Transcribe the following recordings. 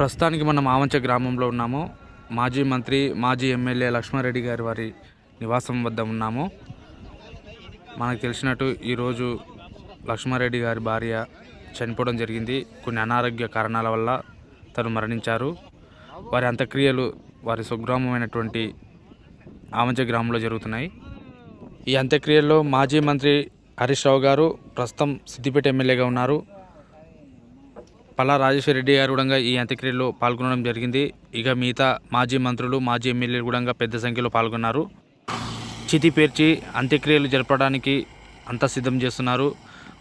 ప్రస్తుతానికి మనం ఆవంచ గ్రామంలో ఉన్నాము. మాజీ మంత్రి మాజీ ఎమ్మెల్యే లక్ష్మారెడ్డి గారి వారి నివాసం వద్ద ఉన్నాము. మనకు తెలిసినట్టు ఈరోజు లక్ష్మారెడ్డి గారి భార్య చనిపోవడం జరిగింది. కొన్ని అనారోగ్య కారణాల వల్ల తను మరణించారు. వారి అంత్యక్రియలు వారి స్వగ్రామమైనటువంటి ఆవంచ గ్రామంలో జరుగుతున్నాయి. ఈ అంత్యక్రియల్లో మాజీ మంత్రి హరీష్ రావు గారు ప్రస్తుతం సిద్దిపేట ఎమ్మెల్యేగా ఉన్నారు. పల్లా రాజేశ్వర రెడ్డి గారు కూడా ఈ అంత్యక్రియలో పాల్గొనడం జరిగింది. ఇక మిగతా మాజీ మంత్రులు మాజీ ఎమ్మెల్యేలు కూడా పెద్ద సంఖ్యలో పాల్గొన్నారు. చితి పేర్చి అంత్యక్రియలు జరపడానికి అంతా సిద్ధం చేస్తున్నారు.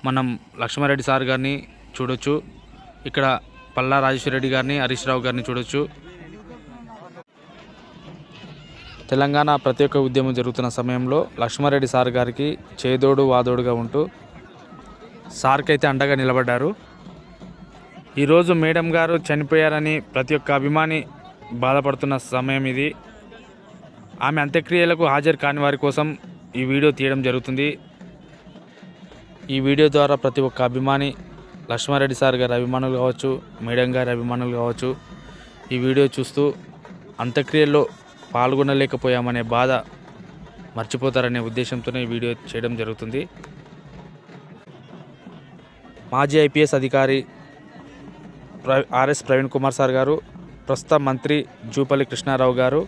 మనం లక్ష్మారెడ్డి సార్ గారిని చూడొచ్చు. ఇక్కడ పల్లా రాజేశ్వర రెడ్డి గారిని హరీష్ రావు గారిని చూడొచ్చు. తెలంగాణ ప్రత్యేక ఉద్యమం జరుగుతున్న సమయంలో లక్ష్మారెడ్డి సార్ గారికి చేదోడు వాదోడుగా ఉంటూ సార్కైతే అండగా నిలబడ్డారు. ఈరోజు మేడం గారు చనిపోయారని ప్రతి ఒక్క అభిమాని బాధపడుతున్న సమయం ఇది. ఆమె అంత్యక్రియలకు హాజరు కాని వారి కోసం ఈ వీడియో తీయడం జరుగుతుంది. ఈ వీడియో ద్వారా ప్రతి ఒక్క అభిమాని లక్ష్మారెడ్డి సార్ గారి అభిమానులు కావచ్చు మేడం గారి అభిమానులు కావచ్చు ఈ వీడియో చూస్తూ అంత్యక్రియల్లో పాల్గొనలేకపోయామనే బాధ మర్చిపోతారనే ఉద్దేశంతోనే ఈ వీడియో చేయడం జరుగుతుంది. మాజీ ఐపీఎస్ అధికారి ఆర్ఎస్ ప్రవీణ్ కుమార్ సార్ గారు ప్రస్తుత మంత్రి జూపల్లి కృష్ణారావు గారు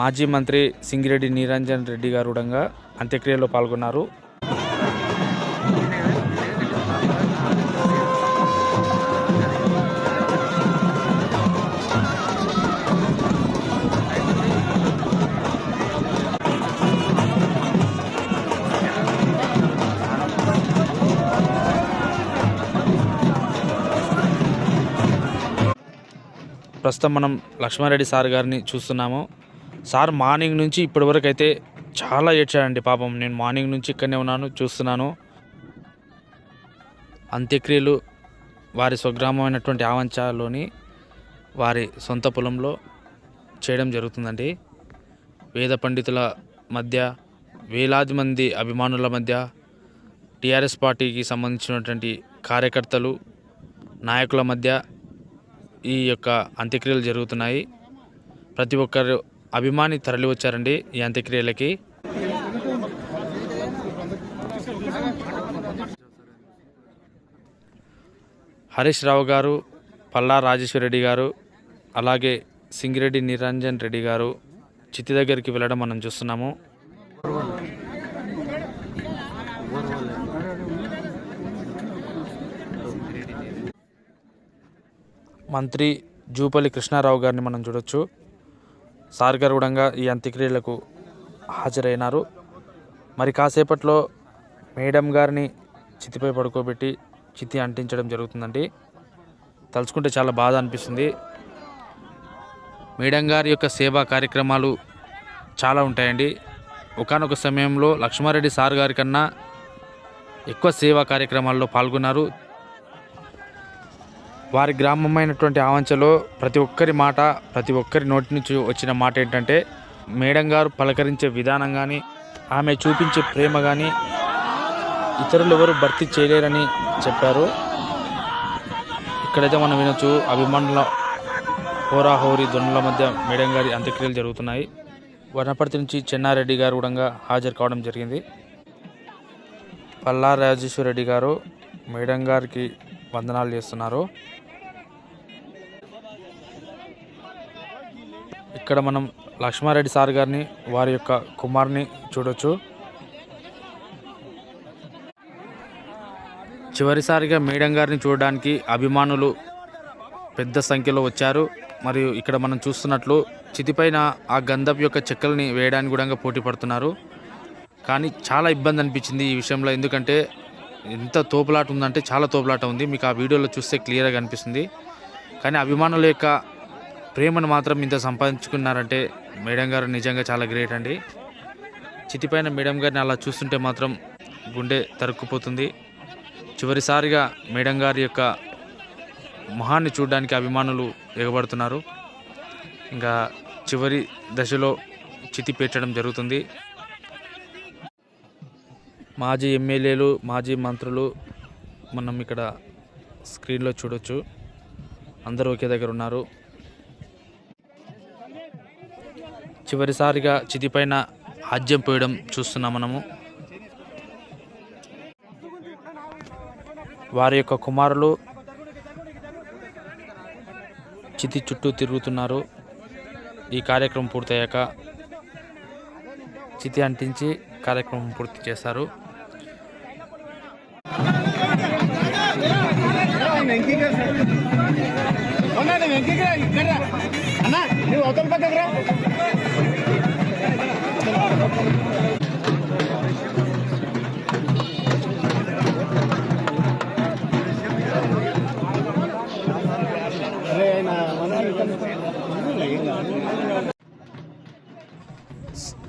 మాజీ మంత్రి సింగిరెడ్డి నిరంజన్ రెడ్డి గారు కూడా అంత్యక్రియలో పాల్గొన్నారు. ప్రస్తుతం మనం లక్ష్మారెడ్డి సార్ గారిని చూస్తున్నాము. సార్ మార్నింగ్ నుంచి ఇప్పటివరకు అయితే చాలా ఏడ్చాడండి పాపం. నేను మార్నింగ్ నుంచి ఇక్కడనే ఉన్నాను చూస్తున్నాను. అంత్యక్రియలు వారి స్వగ్రామమైనటువంటి ఆవంచాలోని వారి సొంత పొలంలో చేయడం జరుగుతుందండి. వేద పండితుల మధ్య వేలాది మంది అభిమానుల మధ్య టీఆర్ఎస్ పార్టీకి సంబంధించినటువంటి కార్యకర్తలు నాయకుల మధ్య ఈ యొక్క అంత్యక్రియలు జరుగుతున్నాయి. ప్రతి ఒక్కరు అభిమాని తరలి వచ్చారండి ఈ అంత్యక్రియలకి. హరీష్ రావు గారు పల్లా రాజేశ్వర రెడ్డి గారు అలాగే సింగిరెడ్డి నిరంజన్ రెడ్డి గారు చితి దగ్గరికి వెళ్ళడం మనం చూస్తున్నాము. మంత్రి జూపల్లి కృష్ణారావు గారిని మనం చూడొచ్చు. సార్ గారు కూడా ఈ అంత్యక్రియలకు హాజరైనారు. మరి కాసేపట్లో మేడం గారిని చితిపై పడుకోబెట్టి చితి అంటించడం జరుగుతుందండి. తలుచుకుంటే చాలా బాధ అనిపిస్తుంది. మేడం గారి యొక్క సేవా కార్యక్రమాలు చాలా ఉంటాయండి. ఒకానొక సమయంలో లక్ష్మారెడ్డి సార్ గారి కన్నా ఎక్కువ సేవా కార్యక్రమాల్లో పాల్గొన్నారు. వారి గ్రామమైనటువంటి ఆవంచలో ప్రతి ఒక్కరి మాట ప్రతి ఒక్కరి నోటి నుంచి వచ్చిన మాట ఏంటంటే మేడం గారు పలకరించే విధానం కానీ ఆమె చూపించే ప్రేమ కానీ ఇతరులు ఎవరు భర్తీ చేయలేరని చెప్పారు. ఇక్కడైతే మనం వినొచ్చు అభిమానుల హోరాహోరీ ధ్వనుల మధ్య మేడం గారి అంత్యక్రియలు జరుగుతున్నాయి. వనపర్తి నుంచి చెన్నారెడ్డి గారు కూడా హాజరు కావడం జరిగింది. పల్లా రాజేశ్వర రెడ్డి గారు మేడం గారికి వందనాలు చేస్తున్నారు. ఇక్కడ మనం లక్ష్మారెడ్డి సార్ గారిని వారి యొక్క కుమార్ని చూడొచ్చు. చివరిసారిగా మేడం గారిని చూడడానికి అభిమానులు పెద్ద సంఖ్యలో వచ్చారు. మరియు ఇక్కడ మనం చూస్తున్నట్లు చితిపైన ఆ గంధపు యొక్క చెక్కల్ని వేయడానికి కూడా పోటీ పడుతున్నారు. కానీ చాలా ఇబ్బంది అనిపించింది ఈ విషయంలో. ఎందుకంటే ఎంత తోపులాట ఉందంటే చాలా తోపులాట ఉంది. మీకు ఆ వీడియోలో చూస్తే క్లియర్గా కనిపిస్తుంది కానీ అభిమానుల యొక్క ప్రేమను మాత్రం ఇంత సంపాదించుకున్నారంటే మేడం గారు నిజంగా చాలా గ్రేట్ అండి. చితిపైన మేడం గారిని అలా చూస్తుంటే మాత్రం గుండె తరుక్కుపోతుంది. చివరిసారిగా మేడం గారి యొక్క మొహాన్ని చూడడానికి అభిమానులు ఎగబడుతున్నారు. ఇంకా చివరి దశలో చితి పేర్చడం జరుగుతుంది. మాజీ ఎమ్మెల్యేలు మాజీ మంత్రులు మనం ఇక్కడ స్క్రీన్లో చూడొచ్చు. అందరూ ఒకే దగ్గర ఉన్నారు. చివరిసారిగా చితిపైన ఆజ్యం పోయడం చూస్తున్నాం మనము. వారి యొక్క కుమారులు చితి చుట్టూ తిరుగుతున్నారు. ఈ కార్యక్రమం పూర్తయ్యాక చితి అంటించి కార్యక్రమం పూర్తి చేస్తారు అన్న నువ్వు అవతల పక్కకు రా.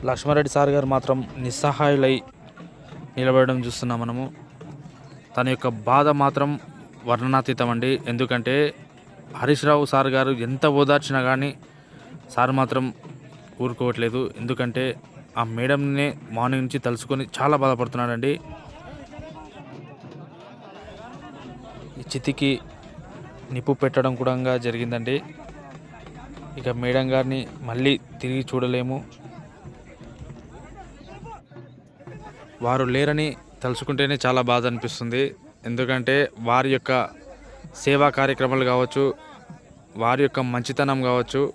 లక్ష్మారెడ్డి సార్ గారు మాత్రం నిస్సహాయులై నిలబడడం చూస్తున్నాం మనము. తన యొక్క బాధ మాత్రం వర్ణనాతీతం అండి ఎందుకంటే హరీష్ రావు సార్ గారు ఎంత ఓదార్చినా కానీ సార్ మాత్రం ఊరుకోవట్లేదు. ఎందుకంటే ఆ మేడంనే మార్నింగ్ నుంచి తలుచుకొని చాలా బాధపడుతున్నాడండి. ఈ చితికి నిప్పు పెట్టడం కూడా జరిగిందండి. ఇక మేడం గారిని మళ్ళీ తిరిగి చూడలేము. వారు లేరని తలుచుకుంటేనే చాలా బాధ అనిపిస్తుంది. ఎందుకంటే వారి యొక్క సేవా కార్యక్రమాలు కావచ్చు వారి యొక్క మంచితనం కావచ్చు.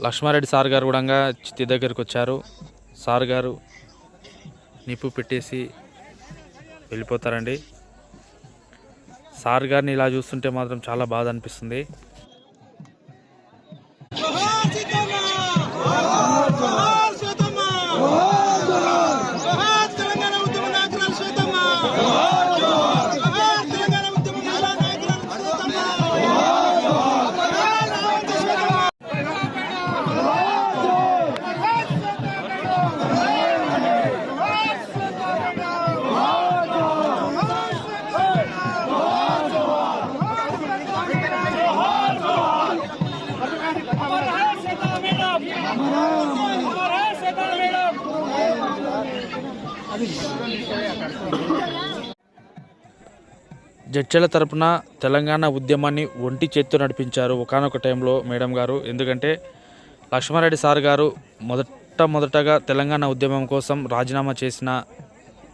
లక్ష్మారెడ్డి సార్ గారు కూడా చిత్తి దగ్గరికి వచ్చారు. సార్ గారు నిప్పు పెట్టేసి వెళ్ళిపోతారండి. సార్ గారిని ఇలా చూస్తుంటే మాత్రం చాలా బాధ అనిపిస్తుంది. జడ్చల తరపున తెలంగాణ ఉద్యమాన్ని ఒంటి చేత్తో నడిపించారు ఒకనొక టైంలో మేడం గారు. ఎందుకంటే లక్ష్మారెడ్డి సార్ గారు మొదట మొదటగా తెలంగాణ ఉద్యమం కోసం రాజీనామా చేసిన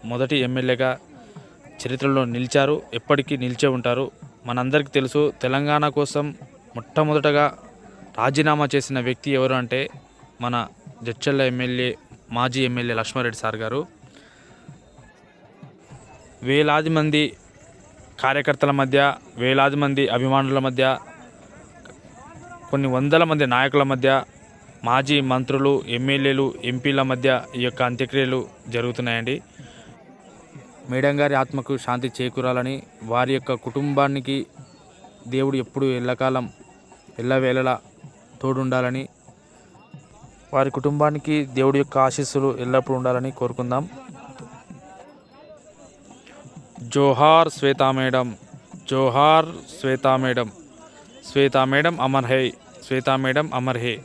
మొదటి ఎమ్మెల్యేగా చరిత్రలో నిలిచారు. ఎప్పటికీ నిలిచే ఉంటారు. మనందరికీ తెలుసు తెలంగాణ కోసం మొట్టమొదటగా రాజీనామా చేసిన వ్యక్తి ఎవరు అంటే మన జడ్చల్ల ఎమ్మెల్యే మాజీ ఎమ్మెల్యే లక్ష్మారెడ్డి సార్ గారు. వేలాది మంది కార్యకర్తల మధ్య వేలాది మంది అభిమానుల మధ్య కొన్ని వందల మంది నాయకుల మధ్య మాజీ మంత్రులు ఎమ్మెల్యేలు ఎంపీల మధ్య ఈ యొక్క అంత్యక్రియలు జరుగుతున్నాయండి. మేడం గారి ఆత్మకు శాంతి చేకూరాలని వారి యొక్క కుటుంబానికి దేవుడు ఎప్పుడు ఎల్లకాలం ఎల్లవేళలా తోడుండాలని వారి కుటుంబానికి దేవుడి యొక్క ఆశీస్సులు ఎల్లప్పుడూ ఉండాలని కోరుకుందాం. जोहार श्वेता मैडम जोहार श्वेता मैडम श्वेता मैडम अमर है श्वेता मैडम अमर है।